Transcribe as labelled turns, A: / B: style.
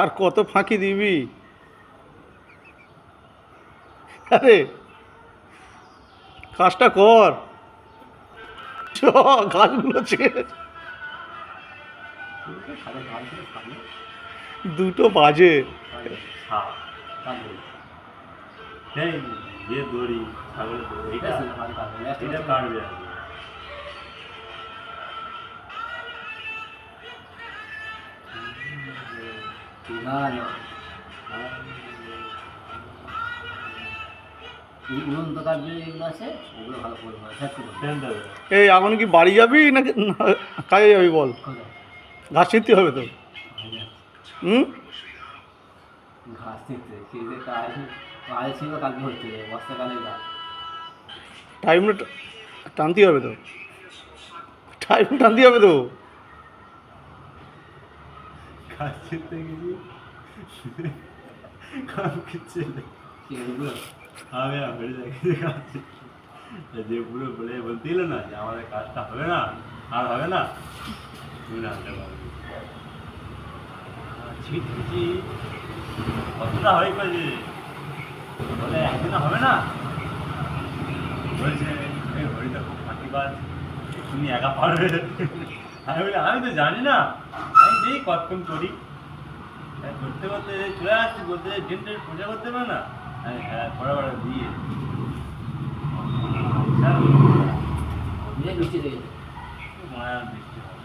A: আর কত ফাঁকি দিবি? আরে কাজটা কর। গাছগুলো ছেড়ে দুটো বাজে।
B: হ্যাঁ যে দড়ি ছাগলের দড়ি
C: এটা কাটবে। এই
A: এখন কি বাড়ি যাবি নাকি না কাজে যাবি বল? ঘাস ছিঁড়তে হবে তো। হুম? টাইমটা টানতে হবে তো। টাইম টানতে হবে তো।
B: কাজ ছিঁড়তে গেছি কাম কিচ্ছে
C: এগুলো
B: আমি বেড়ে যাই কাজ যে পুরো বলে বলছিল না যে আমাদের কাজটা হবে না আর হবে না তুমি না আনতে পারবে ছিটছি কতটা হয় কাজে বলে একদিনে হবে না বলছে এই হরিটা খুব ফাঁকিবাজ তুমি একা পারবে আমি বলি আমি তো জানি না। আমি যেই কতক্ষণ করি। হ্যাঁ, করতে করতে চলে আসছি বলতে ডেন ডেন পূজা করতে পারে না? আমি হ্যাঁ পড়া পড়া দিয়ে।
C: বৃষ্টি দেখেছে
B: মায়া বৃষ্টি হয়